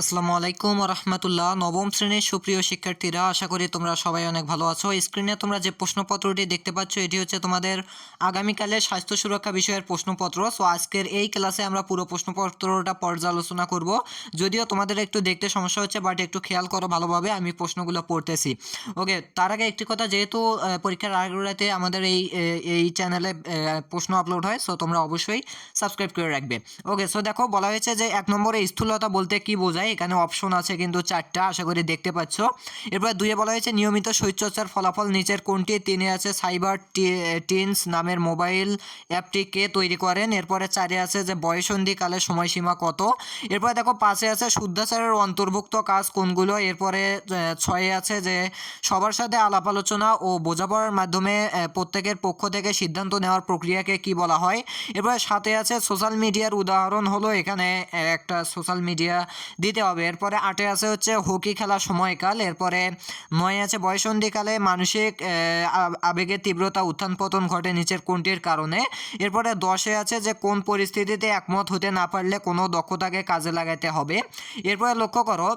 আসসালামু আলাইকুম রহমতুল্লাহ। নবম শ্রেণির সুপ্রিয় শিক্ষার্থীরা, আশা করি তোমরা সবাই অনেক ভালো আছো। স্ক্রিনে তোমরা যে প্রশ্নপত্রটি দেখতে পাচ্ছ, এটি হচ্ছে তোমাদের আগামীকালের স্বাস্থ্য সুরক্ষা বিষয়ের প্রশ্নপত্র। সো আজকের এই ক্লাসে আমরা পুরো প্রশ্নপত্রটা পর্যালোচনা করব। যদিও তোমাদের একটু দেখতে সমস্যা হচ্ছে বাট একটু খেয়াল করো ভালোভাবে, আমি প্রশ্নগুলো পড়তেছি। ওকে তার আগে একটি কথা, যেহেতু পরীক্ষার আগের রাতে আমাদের এই এই চ্যানেলে প্রশ্ন আপলোড হয় সো তোমরা অবশ্যই সাবস্ক্রাইব করে রাখবে। ওকে সো দেখো, বলা হয়েছে যে এক নম্বরে স্থূলতা বলতে কি বোঝায়? এখানে অপশন আছে কিন্তু চারটা, আশা করি দেখতে পাচ্ছ। এরপর দুইয়ে বলা হয়েছে, নিয়মিত শরীরচর্চার ফলাফল নিচের কোনটি? তিনে আছে, সাইবার টিনস নামের মোবাইল অ্যাপটি কে তৈরি করেন? এরপরে চারে আছে যে বয়সন্ধিকালের সময়সীমা কত? এরপরে দেখো, পাঁচে আছে, শুদ্ধাচারের অন্তর্ভুক্ত কাজ কোনগুলো? এরপরে ছয়ে আছে যে, সবার সাথে আলাপ আলোচনা ও বোঝাপড়ার মাধ্যমে প্রত্যেকের পক্ষ থেকে সিদ্ধান্ত নেওয়ার প্রক্রিয়াকে কি বলা হয়? এরপরে সাথে আছে, সোশ্যাল মিডিয়ার উদাহরণ হলো, এখানে একটা সোশ্যাল মিডিয়া দিতে হবে। এরপরে আটে আছে হচ্ছে হকি খেলার সময়কাল। এরপরে নয় আছে বয়সন্ধিকালে মানসিক আবেগের তীব্রতা উত্থান পতন ঘটে নিচের কোনটির কারণে। এরপরে দশে আছে যে কোন পরিস্থিতিতে একমত হতে না পারলে কোনো দক্ষতাকে কাজে লাগাতে হবে। এরপরে লক্ষ্য করো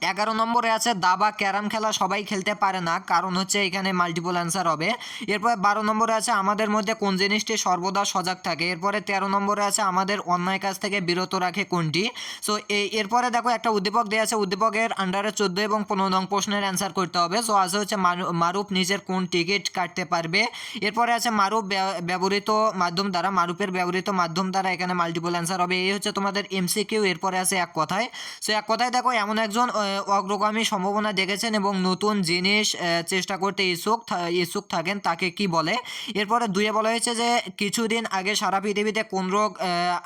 এগারো নম্বরে আছে দাবা ক্যারাম খেলা, সবাই খেলতে পারে না, কারণ হচ্ছে এখানে মাল্টিপল অ্যান্সার হবে। এরপরে বারো নম্বরে আছে আমাদের মধ্যে কোন জিনিসটি সর্বদা সজাগ থাকে? এরপরে তেরো নম্বরে আছে আমাদের অন্যায় কাজ থেকে বিরত রাখে কোনটি? সো এরপরে দেখো একটা উদ্দীপক দেওয়া আছে, উদ্দীপকের আন্ডারে চোদ্দ এবং পনেরো নং প্রশ্নের অ্যান্সার করতে হবে। সো আছে হচ্ছে মারু- মারুফ নিজের কোন টিকিট কাটতে পারবে? এরপরে আছে মারুফ ব্য- ব্যবহৃত মাধ্যম দ্বারা, মারুফের ব্যবহৃত মাধ্যম দ্বারা এখানে মাল্টিপল অ্যান্সার হবে। এই হচ্ছে তোমাদের এমসিকিউ এরপরে আছে এক কথায়। সো এক কথায় দেখো এমন একজন অগ্রগামী সম্ভাবনা দেখেছেন এবং নতুন জিনিস চেষ্টা করতে ইচ্ছুক ইচ্ছুক থাকেন, তাকে কি বলে? এরপরে দুয়ে বলা হয়েছে যে, কিছুদিন আগে সারা পৃথিবীতে কোন রোগ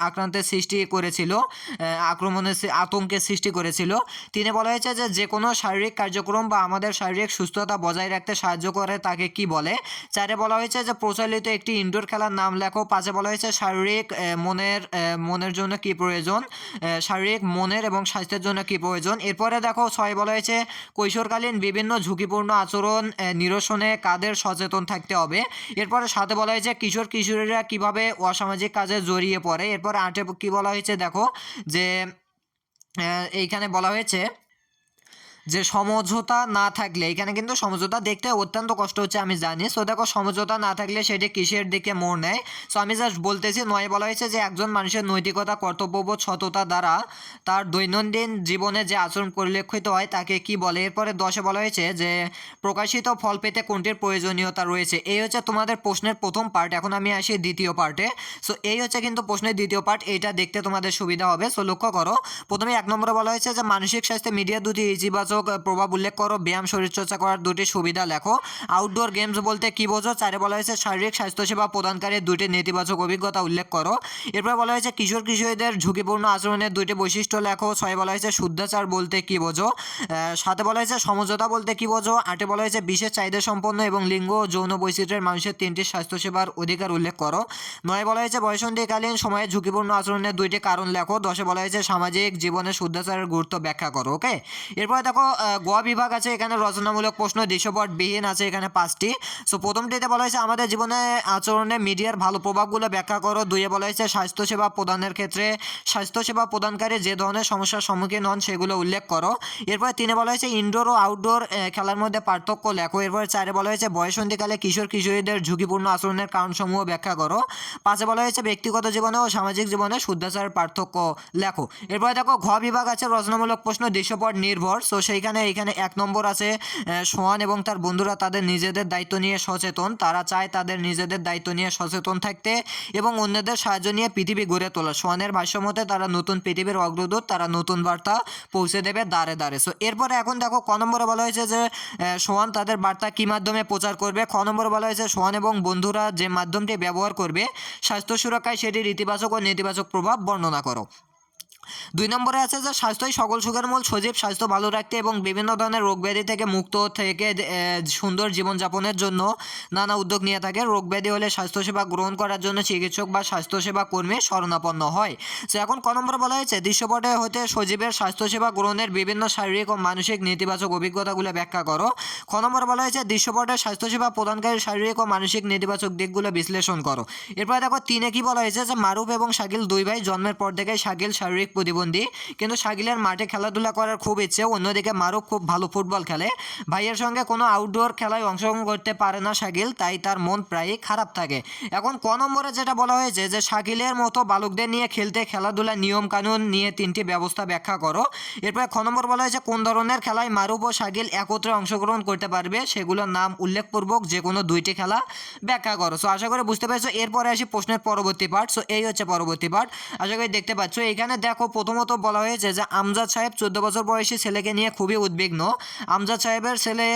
আক্রান্তের সৃষ্টি করেছিল আক্রমণের আতঙ্কের সৃষ্টি করেছিল? তিনি বলা হয়েছে যে যে কোনো শারীরিক কার্যক্রম বা আমাদের শারীরিক সুস্থতা বজায় রাখতে সাহায্য করে, তাকে কি বলে? চারে বলা হয়েছে যে, প্রচলিত একটি ইনডোর খেলার নাম লেখো, পাঁচে বলা হয়েছে শারীরিক মনের মনের জন্য কি প্রয়োজন? শারীরিক মনের এবং স্বাস্থ্যের জন্য কি প্রয়োজন? এরপরে দেখো, ছয় বলা হয়েছে। কৈশোরকালীন বিভিন্ন ঝুঁকিপূর্ণ আচরণ নিরসনে কাদের সচেতন থাকতে হবে? এরপরে সাথে বলা হয়েছে, কিশোর কিশোরীরা কীভাবে অসামাজিক কাজে জড়িয়ে পড়ে? এরপর আটে কি বলা হয়েছে, দেখো, যে এইখানে বলা হয়েছে যে সমঝোতা না থাকলে, এখানে কিন্তু সমঝোতা দেখতে অত্যন্ত কষ্ট হচ্ছে, আমি জানি। সো দেখো, সমঝোতা না থাকলে সেটি কিসের দিকে মোড় নেয়? সো আমি জাস্ট বলতেছি, নয় বলা হয়েছে যে একজন মানুষের নৈতিকতা, কর্তব্যবোধ, সততা দ্বারা তার দৈনন্দিন জীবনে যে আচরণ পরিলক্ষিত হয়, তাকে কি বলে? এরপরে দশে বলা হয়েছে যে প্রকাশিত ফল পেতে কোনটির প্রয়োজনীয়তা রয়েছে? এই হচ্ছে তোমাদের প্রশ্নের প্রথম পার্ট এখন আমি আসি দ্বিতীয় পার্টে সো এই হচ্ছে কিন্তু প্রশ্নের দ্বিতীয় পার্ট এইটা দেখতে তোমাদের সুবিধা হবে সো লক্ষ্য করো। প্রথমে এক নম্বরে বলা হয়েছে যে মানসিক স্বাস্থ্যে মিডিয়া দুটি ইতিবাচক প্রভাব উল্লেখ করো। ব্যায়াম, শরীরচর্চা করার দুটি সুবিধা লেখো। আউটডোর গেমস বলতে কি বোঝো? চারে বলা হয়েছে শারীরিক স্বাস্থ্যসেবা প্রদানকারী দুটি নেতিবাচক অভিজ্ঞতা উল্লেখ করো। এরপর বলা হয়েছে কিশোর কিশোরীদের ঝুঁকিপূর্ণ আচরণের দুটি বৈশিষ্ট্য লেখো। ছয় বলা হয়েছে শুদ্ধাচার বলতে কি বোঝো? সাথে বলা হয়েছে সমঝোতা বলতে কি বোঝো? আটে বলা হয়েছে বিশেষ চাহিদা সম্পন্ন এবং লিঙ্গ যৌন বৈচিত্র্যের মানুষের তিনটি স্বাস্থ্যসেবার অধিকার উল্লেখ করো। নয় বলা হয়েছে বয়সন্ধিকালীন সময়ে ঝুঁকিপূর্ণ আচরণের দুইটি কারণ লেখো। দশে বলা হয়েছে সামাজিক জীবনে শুদ্ধাচারের গুরুত্ব ব্যাখ্যা করো ওকে এরপরে দেখো আহ, গ বিভাগ আছে এখানে রচনামূলক প্রশ্ন দৃশ্যপট বিহীন আছে এখানে পাঁচটি। সো প্রথমটিতে বলা হয়েছে আমাদের জীবনে আচরণে মিডিয়ার ভালো প্রভাবগুলো ব্যাখ্যা করো। দুইয়ে বলা হয়েছে স্বাস্থ্যসেবা প্রদানের ক্ষেত্রে স্বাস্থ্যসেবা প্রদানকারী যে ধরনের সমস্যার সম্মুখীন হন সেগুলো উল্লেখ করো। এরপরে তিনে বলা হয়েছে ইনডোর ও আউটডোর খেলার মধ্যে পার্থক্য লেখো। এরপরে চারে বলা হয়েছে বয়সন্ধিকালে কিশোর কিশোরীদের ঝুঁকিপূর্ণ আচরণের কারণসমূহ ব্যাখ্যা করো। পাঁচে বলা হয়েছে ব্যক্তিগত জীবনে ও সামাজিক জীবনে শুদ্ধাচারের পার্থক্য লেখো। এরপরে দেখো ঘ বিভাগ আছে রচনামূলক প্রশ্ন দৃশ্যপট নির্ভর সো সেইখানে এখানে এক নম্বর আছে সোহান এবং তার বন্ধুরা তাদের নিজেদের দায়িত্ব নিয়ে সচেতন। তারা চায় তাদের নিজেদের দায়িত্ব নিয়ে সচেতন থাকতে এবং অন্যদের সাহায্য নিয়ে পৃথিবী গড়ে তোলা। সোহানের ভাষ্যমতে তারা নতুন পৃথিবীর অগ্রদূত, তারা নতুন বার্তা পৌঁছে দেবে দাঁড়ে দাঁড়ে সো এরপরে এখন দেখো ক নম্বরে বলা হয়েছে যে সোহান তাদের বার্তা কী মাধ্যমে প্রচার করবে? খ নম্বরে বলা হয়েছে সোহান এবং বন্ধুরা যে মাধ্যমটি ব্যবহার করবে, স্বাস্থ্য সুরক্ষায় সেটির ইতিবাচক ও নেতিবাচক প্রভাব বর্ণনা করো। দুই নম্বরে আছে যে স্বাস্থ্যই সকল সুখের মূল সজীব, স্বাস্থ্য ভালো রাখতে এবং বিভিন্ন ধরনের রোগ ব্যাধি থেকে মুক্ত থেকে সুন্দর জীবনযাপনের জন্য নানা উদ্যোগ নিয়ে থাকে। রোগ ব্যাধি হলে স্বাস্থ্যসেবা গ্রহণ করার জন্য চিকিৎসক বা স্বাস্থ্যসেবা কর্মী শরণাপন্ন হয়। তো এখন ক নম্বরে বলা হয়েছে, দৃশ্যপটে হতে সজীবের স্বাস্থ্যসেবা গ্রহণের বিভিন্ন শারীরিক ও মানসিক নেতিবাচক অভিজ্ঞতাগুলো ব্যাখ্যা করো। খ নম্বরে বলা হয়েছে, দৃশ্যপটে স্বাস্থ্যসেবা প্রদানকারী শারীরিক ও মানসিক নেতিবাচক দিকগুলো বিশ্লেষণ করো। এরপরে দেখো, তিনে কি বলা হয়েছে যে মারুফ এবং শাকিল দুই ভাই জন্মের পর থেকেই শাকিল শারীরিক প্রতিবন্ধী। কিন্তু শাকিলের মাঠে খেলাধুলা করার খুব ইচ্ছে, অন্যদিকে মারুফ খুব ভালো ফুটবল খেলে। ভাইয়ের সঙ্গে কোনো আউটডোর খেলায় অংশগ্রহণ করতে পারে না শাকিল, তাই তার মন প্রায়ই খারাপ থাকে। এখন ক নম্বরে যেটা বলা হয়েছে যে, শাকিলের মতো বালকদের নিয়ে খেলতে খেলাধুলা নিয়ম কানুন নিয়ে তিনটি ব্যবস্থা ব্যাখ্যা করো। এরপরে খ নম্বর বলা হয়েছে, কোন ধরনের খেলায় মারুফ ও শাকিল একত্রে অংশগ্রহণ করতে পারবে সেগুলোর নাম উল্লেখপূর্বক যে কোনো দুইটি খেলা ব্যাখ্যা করো। সো আশা করি বুঝতে পেরেছ। এরপরে আসি প্রশ্নের পরবর্তী পার্ট সো এই হচ্ছে পরবর্তী পার্ট আশা করি দেখতে পাচ্ছ। এখানে দেখো প্রথমত বলা হয়েছে যে আমজাদ সাহেব চোদ্দ বছর বয়সী ছেলেকে নিয়ে খুবই উদ্বিগ্ন। আমজাদ সাহেবের ছেলে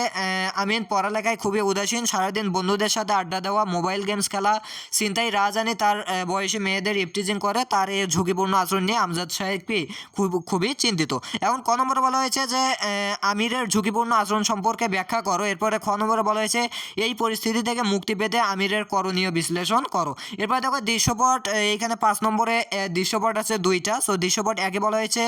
আমিন পড়ালেখায় খুবই উদাসীন, সারাদিন বন্ধুদের সাথে আড্ডা দেওয়া, মোবাইল গেমস খেলা চিন্তাই রাজানি তার বয়সী মেয়েদের ইপটিজিং করে, তার এই ঝুঁকিপূর্ণ আচরণ নিয়ে আমজাদ সাহেবকে খুব, খুবই চিন্তিত। এখন ক নম্বরে বলা হয়েছে যে আমিরের ঝুঁকিপূর্ণ আচরণ সম্পর্কে ব্যাখ্যা করো। এরপরে খ নম্বরে বলা হয়েছে, এই পরিস্থিতি থেকে মুক্তি পেতে আমিরের করণীয় বিশ্লেষণ করো। এরপরে দেখো দৃশ্যপট এইখানে পাঁচ নম্বরে দৃশ্যপট আছে দুইটা। সো দৃশ্যপট একে বলা হয়েছে,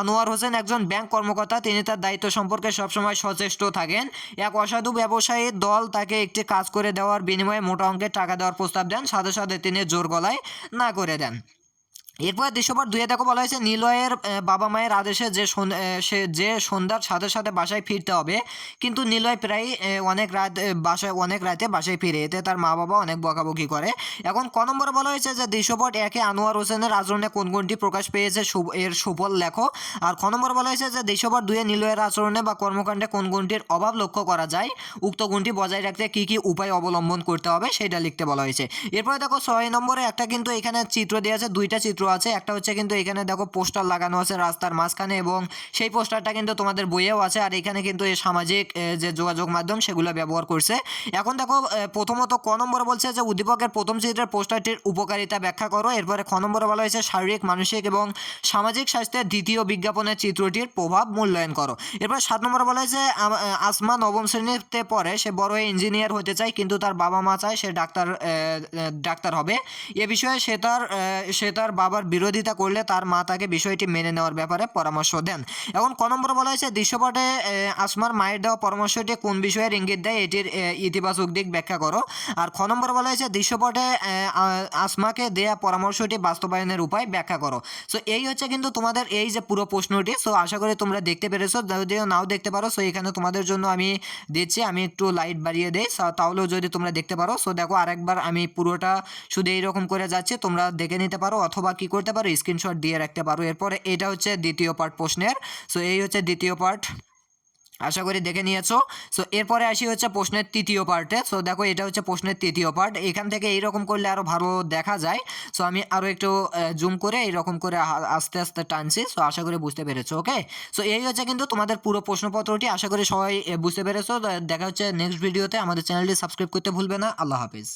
আনোয়ার হোসেন একজন ব্যাংক কর্মকর্তা, তিনি তার দায়িত্ব সম্পর্কে সবসময় সচেষ্ট থাকেন। এক অসাধু ব্যবসায়ী দল তাকে একটি কাজ করে দেওয়ার বিনিময়ে মোটা অঙ্কের টাকা দেওয়ার প্রস্তাব দেন, সাথে সাথে তিনি জোর গলায় না করে দেন। এরপর দৃশ্যপট দুয়ে দেখো বলা হয়েছে, নিলয়ের বাবা মায়ের আদেশে যে সে যে সন্ধ্যার সাথে সাথে বাসায় ফিরতে হবে। কিন্তু নিলয় প্রায় অনেক রাত বাসায়, অনেক রাতে বাসায় ফিরে। এতে তার মা বাবা অনেক বকাবকি করে। এখন ক নম্বরে বলা হয়েছে যে দৃশ্যপট একে আনোয়ার হোসেনের আচরণে কোন কোনটি প্রকাশ পেয়েছে এর সুফল লেখো। আর খ নম্বরে বলা হয়েছে যে দৃশ্যপট দুয়ে নিলয়ের আচরণে বা কর্মকাণ্ডে কোন গুণটির অভাব লক্ষ্য করা যায়, উক্ত গুণটি বজায় রাখতে কি কি উপায় অবলম্বন করতে হবে সেটা লিখতে বলা হয়েছে। এরপরে দেখো ছয় নম্বরে একটা কিন্তু এখানে চিত্র দেওয়া আছে, দুইটা চিত্র আছে। একটা হচ্ছে কিন্তু এখানে দেখো পোস্টার লাগানো আছে রাস্তার মাঝখানে এবং সেই পোস্টারটা কিন্তু তোমাদের বইয়েও আছে আর এখানে কিন্তু এই সামাজিক যে যোগাযোগ মাধ্যম সেগুলো ব্যবহার করছে। এখন দেখো প্রথমত ক নম্বরে বলছে যে উদ্দীপকের প্রথম চিত্রের পোস্টারটির উপকারিতা ব্যাখ্যা করো। এরপরে খ নম্বরে বলা হয়েছে শারীরিক, মানসিক এবং সামাজিক স্বাস্থ্যের দ্বিতীয় বিজ্ঞাপনের চিত্রটির প্রভাব মূল্যায়ন করো। এরপর সাত নম্বরে বলা হয়েছে আসমা নবম শ্রেণীতে পড়ে, সে বড় ইঞ্জিনিয়ার হতে চায় কিন্তু তার বাবা মা চায় সে ডাক্তার ডাক্তার হবে। এ বিষয়ে সে তার সে তার বাবার বিরোধিতা করলে তার মা তাকে বিষয়টি মেনে নেওয়ার ব্যাপারে পরামর্শ দেন। এখন ক নম্বর বলা হয়েছে, দৃশ্যপটে আসমার মায়ের দেওয়া পরামর্শটি কোন বিষয়ের ইঙ্গিত দেয় এটির ইতিবাচক দিক ব্যাখ্যা করো। আর খ নম্বরে বলা হয়েছে, দৃশ্যপটে আসমাকে দেয়া পরামর্শটি বাস্তবায়নের উপায় ব্যাখ্যা করো। সো এই হচ্ছে কিন্তু তোমাদের এই যে পুরো প্রশ্নটি। সো আশা করি তোমরা দেখতে পেরেছ। যদিও নাও দেখতে পারো সো এখানে তোমাদের জন্য আমি দিচ্ছি, আমি একটু লাইট বাড়িয়ে দিই। তাহলেও যদি তোমরা দেখতে পারো সো দেখো আরেকবার আমি পুরোটা শুধু এইরকম করে যাচ্ছি, তোমরা দেখে নিতে পারো। অথবা কি করতে পারো স্ক্রিনশট দিয়ে রাখতে পারো। এরপরে এটা হচ্ছে দ্বিতীয় পার্ট প্রশ্নের। সো এই হচ্ছে দ্বিতীয় পার্ট আশা করি দেখে নিয়েছো। সো এরপরে আসি হচ্ছে প্রশ্নের তৃতীয় পার্টে সো দেখো, এটা হচ্ছে প্রশ্নের তৃতীয় পার্ট এখান থেকে এইরকম করলে আরও ভালো দেখা যায়। সো আমি আরও একটু জুম করে এইরকম করে আস্তে আস্তে টানছি। সো আশা করি বুঝতে পেরেছ ওকে সো এই হচ্ছে কিন্তু তোমাদের পুরো প্রশ্নপত্রটি। আশা করি সবাই বুঝতে পেরেছ। দেখা হচ্ছে নেক্সট ভিডিওতে আমাদের চ্যানেলটি সাবস্ক্রাইব করতে ভুলবে না। আল্লাহ হাফিজ।